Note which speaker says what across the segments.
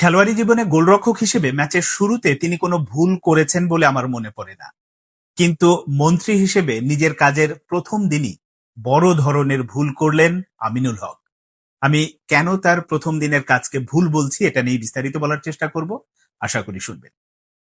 Speaker 1: খেলোয়াড়ি জীবনে গোলরক্ষক হিসেবে ম্যাচের শুরুতে তিনি কোনো ভুল করেছেন বলে আমার মনে পড়ে না। কিন্তু মন্ত্রী হিসেবে নিজের কাজের প্রথম দিনই বড় ধরনের ভুল করলেন আমিনুল হক। আমি কেন তার প্রথম দিনের কাজকে ভুল বলছি এটা নিয়ে বিস্তারিত বলার চেষ্টা করব, আশা করি শুনবেন।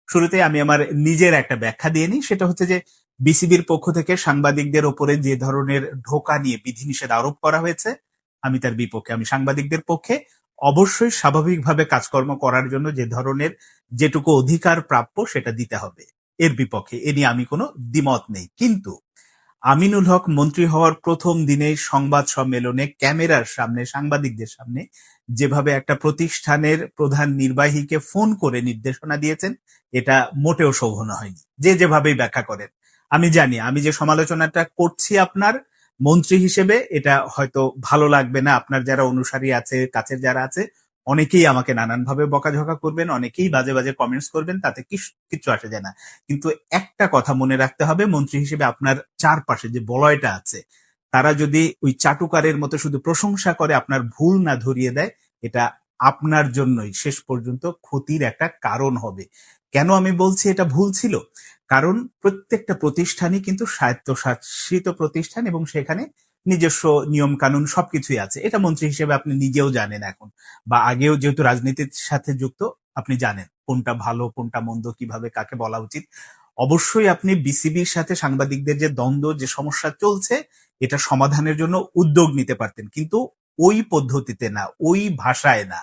Speaker 1: শুরুতে আমি আমার নিজের একটা ব্যাখ্যা দিয়ে নিই, সেটা হচ্ছে যে বিসিবির পক্ষ থেকে সাংবাদিকদের ওপরে যে ধরনের ঢোকা নিয়ে বিধিনিষেধ আরোপ করা হয়েছে, আমি তার বিপক্ষে, আমি সাংবাদিকদের পক্ষে অবশ্যই স্বাভাবিকভাবে কাজকর্ম করার জন্য যে ধরনের যেটুকু অধিকার প্রাপ্য সেটা দিতে হবে। এর বিপক্ষে এ নিয়ে আমি কোনো দ্বিমত নেই। কিন্তু আমিনুল হক মন্ত্রী হওয়ার প্রথম দিনে সংবাদ সম্মেলনে ক্যামেরার সামনে, সাংবাদিকদের সামনে যেভাবে একটা প্রতিষ্ঠানের প্রধান নির্বাহীকে ফোন করে নির্দেশনা দিয়েছেন, এটা মোটেও শোভন হয়নি। যে যেভাবেই ব্যাখ্যা করেন। আমি জানি, আমি যে সমালোচনাটা করছি আপনার মন্ত্রী হিসেবে এটা হয়তো ভালো লাগবে না। আপনার যারা অনুসারী আছে, কাছের যারা আছে, অনেকেই আমাকে নানানভাবে বকাঝকা করবেন, অনেকেই বাজে বাজে কমেন্টস করবেন, তাতে কিছু আসে যায় না। কিন্তু একটা কথা মনে রাখতে হবে, মন্ত্রী হিসেবে আপনার চারপাশে যে বলয়টা আছে, তারা যদি ওই চাটুকারের মতো শুধু প্রশংসা করে, আপনার ভুল না ধরিয়ে দেয়, এটা আপনার জন্যই শেষ পর্যন্ত ক্ষতির একটা কারণ হবে। কেন আমি বলছি এটা ভুল ছিল? কারণ প্রত্যেকটা প্রতিষ্ঠানই কিন্তু স্বায়ত্তশাসিত প্রতিষ্ঠান এবং সেখানে নিজস্ব নিয়ম কানুন সবকিছুই আছে। এটা মন্ত্রী হিসেবে আপনি নিজেও জানেন এখন বা আগেও যেহেতু রাজনীতির সাথে যুক্ত, আপনি জানেন কোনটা ভালো, কোনটা মন্দ, কীভাবে কাকে বলা উচিত। অবশ্যই আপনি বিসিবির সাথে সাংবাদিকদের যে দ্বন্দ্ব, যে সমস্যা চলছে, এটা সমাধানের জন্য উদ্যোগ নিতে পারতেন। কিন্তু ওই পদ্ধতিতে না, ওই ভাষায় না।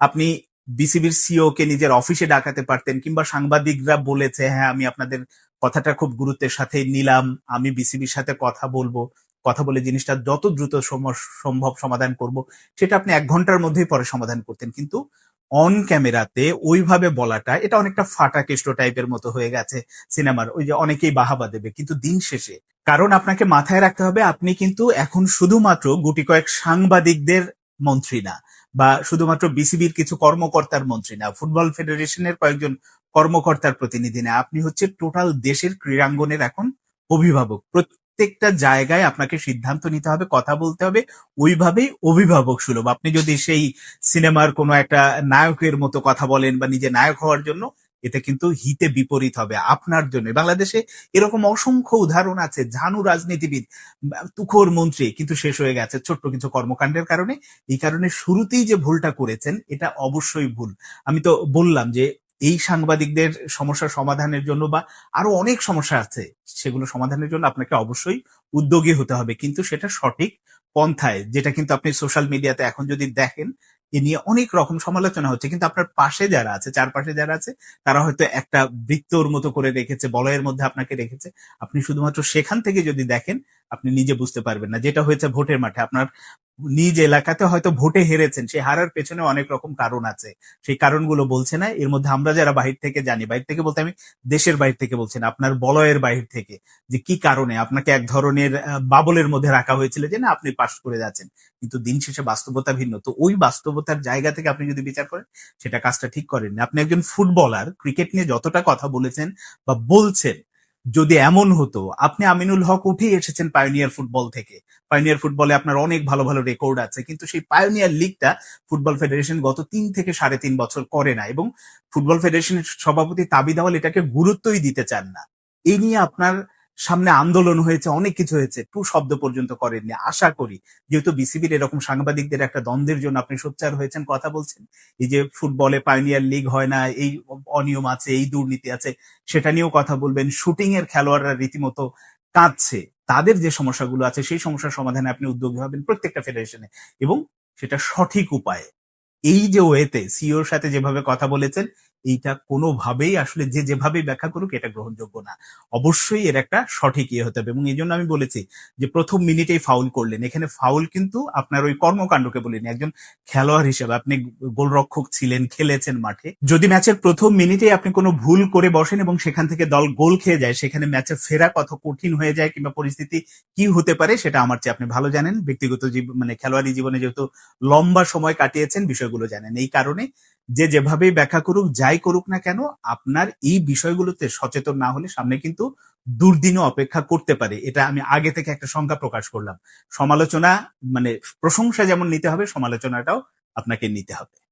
Speaker 1: আপনি বিসিবির সিও কে নিজের অফিসে ডাকাতে পারতেন কিংবা সাংবাদিকরা বলেছে হ্যাঁ আমি আপনাদের কথাটা খুব গুরুত্বের সাথে নিলাম, আমি বিসিবির সাথে কথা বলব, কথা বলে জিনিসটা যত দ্রুত সম্ভব সমাধান করব। সেটা আপনি এক ঘণ্টার মধ্যেই পরে সমাধান করতেন। কিন্তু অন ক্যামেরাতে ওইভাবে বলাটা, এটা অনেকটা ফাটা কেষ্ট টাইপের মতো হয়ে গেছে সিনেমার। ওই যে অনেকেই বাহাবা দেবে, কিন্তু দিন শেষে কারণ আপনাকে মাথায় রাখতে হবে, আপনি কিন্তু এখন শুধুমাত্র গুটি কয়েক সাংবাদিকদের মন্ত্রী না, বা শুধুমাত্র বিসিবির কিছু কর্মকর্তার মন্ত্রী না, ফুটবল ফেডারেশনের কয়েকজন কর্মকর্তার প্রতিনিধি না, আপনি হচ্ছে টোটাল দেশের ক্রীড়াঙ্গনের এখন অভিভাবক। প্রত্যেকটা জায়গায় আপনাকে সিদ্ধান্ত নিতে হবে, কথা বলতে হবে, ওইভাবেই অভিভাবক সুলভ। আপনি যদি সেই সিনেমার কোনো একটা নায়কের মতো কথা বলেন বা নিজে নায়ক হওয়ার জন্য এটা কিন্তু হিতে বিপরীত হবে আপনার জন্য। বাংলাদেশে এরকম অসংখ্য উদাহরণ আছে, ঝানু রাজনীতিবিদ, তুখোর মন্ত্রী, কিন্তু শেষ হয়ে গেছে ছোট্ট কিছু কর্মকাণ্ডের কারণে। এই কারণে শুরুতেই যে ভুলটা করেছেন, এটা অবশ্যই ভুল। আমি তো বললাম যে, এই সাংবাদিকদের সমস্যা সমাধানের জন্য বা আরও অনেক সমস্যা আছে, সেগুলো সমাধানের জন্য আপনাকে অবশ্যই উদ্যোগী হতে হবে। কিন্তু সেটা সঠিক পন্থায়, যেটা কিন্তু আপনি সোশ্যাল মিডিয়াতে এখন যদি দেখেন এ নিয়ে অনেক রকম সমালোচনা হচ্ছে। কিন্তু আপনার পাশে যারা আছে, চারপাশে যারা আছে, তারা হয়তো একটা বৃত্তর মতো করে রেখেছে, বলয়ের মধ্যে আপনাকে রেখেছে। আপনি শুধুমাত্র সেখান থেকে যদি দেখেন, আপনি নিজে বুঝতে পারবেন না। যেটা হয়েছে ভোটের মাঠে, আপনার নিজ এলাকাতে হয়তো ভোটে হেরেছেন সেই হারার পেছনে অনেক রকম কারণ আছে। সেই কারণগুলো বলছে না, এর মধ্যে আমরা যারা বাহির থেকে জানি, বাহির থেকে বলতে আমি দেশের বাহির থেকে বলছি না, আপনার বলয়ের বাহির থেকে, যে কি কারণে আপনাকে এক ধরনের বাবলের মধ্যে রাখা হয়েছিল যে না, আপনি পাশ করে যাচ্ছেন। কিন্তু দিন শেষে বাস্তবতা ভিন্ন। তো ওই বাস্তবতার জায়গা থেকে আপনি যদি বিচার করেন, সেটা কাজটা ঠিক করেন আপনি একজন ফুটবলার, ক্রিকেট নিয়ে যতটা কথা বলেছেন বা বলছেন যদি এমন হতো, আপনি আমিনুল হক উঠে এসেছেন পায়োনিয়ার ফুটবল থেকে। পায়োনিয়ার ফুটবলে আপনার অনেক ভালো ভালো রেকর্ড আছে, কিন্তু সেই পায়োনিয়ার লিগটা ফুটবল ফেডারেশন গত তিন থেকে সাড়ে তিন বছর করে না এবং ফুটবল ফেডারেশনের সভাপতি তাবি দাওয়াল এটাকে গুরুত্বই দিতে চান না। এই নিয়ে আপনার সামনে আন্দোলন হয়েছে, অনেক কিছু হয়েছে। টু শব্দ পর্যন্ত করেননি। আশা করি, যেহেতু বিসিবির এরকম সাংবাদিকদের একটা দ্বন্দ্বের জন্য আপনি সোচ্চার হয়েছেন, কথা বলছেন, এই যে ফুটবলে পাইনিয়ার লিগ হয় না, এই অনিয়ম আছে, এই দুর্নীতি আছে, সেটা নিয়েও কথা বলবেন। শুটিং এর খেলোয়াড়রা রীতিমতো কাঁদছে। তাদের যে সমস্যাগুলো আছে, সেই সমস্যার সমাধানে আপনি উদ্যোগী হবেন প্রত্যেকটা ফেডারেশনে এবং সেটা সঠিক উপায়ে। এই যে ওয়েতে সিওর সাথে যেভাবে কথা বলেছেন, এইটা কোনোভাবেই আসলে যে যেভাবে ব্যাখ্যা করুক, এটা গ্রহণযোগ্য না। অবশ্যই এর একটা সঠিক ইয়ে হতে হবে এবং এই জন্য আমি বলেছি যে প্রথম মিনিটেই ফাউল করলেন। এখানে ফাউল কিন্তু আপনার ওই কর্মকাণ্ডকে বলিনি, একজন খেলোয়াড় হিসেবে। আপনি গোলরক্ষক ছিলেন, খেলেছেন মাঠে। যদি ম্যাচের প্রথম মিনিটেই আপনি কোনো ভুল করে বসেন এবং সেখান থেকে দল গোল খেয়ে যায়, সেখানে ম্যাচে ফেরা কত কঠিন হয়ে যায় কিংবা পরিস্থিতি কি হতে পারে, সেটা আমার চেয়ে আপনি ভালো জানেন। ব্যক্তিগত মানে খেলোয়াড়ি জীবনে যেহেতু লম্বা সময় কাটিয়েছেন বিষয়গুলো জানেন। এই কারণে যে যেভাবেই ব্যাখ্যা করুক, যাই করুক না কেন, আপনার এই বিষয়গুলোতে সচেতন না হলে সামনে কিন্তু দুর্দিনও অপেক্ষা করতে পারে। এটা আমি আগে থেকে একটা সংখ্যা প্রকাশ করলাম। সমালোচনা মানে প্রশংসা যেমন নিতে হবে, সমালোচনাটাও আপনাকে নিতে হবে।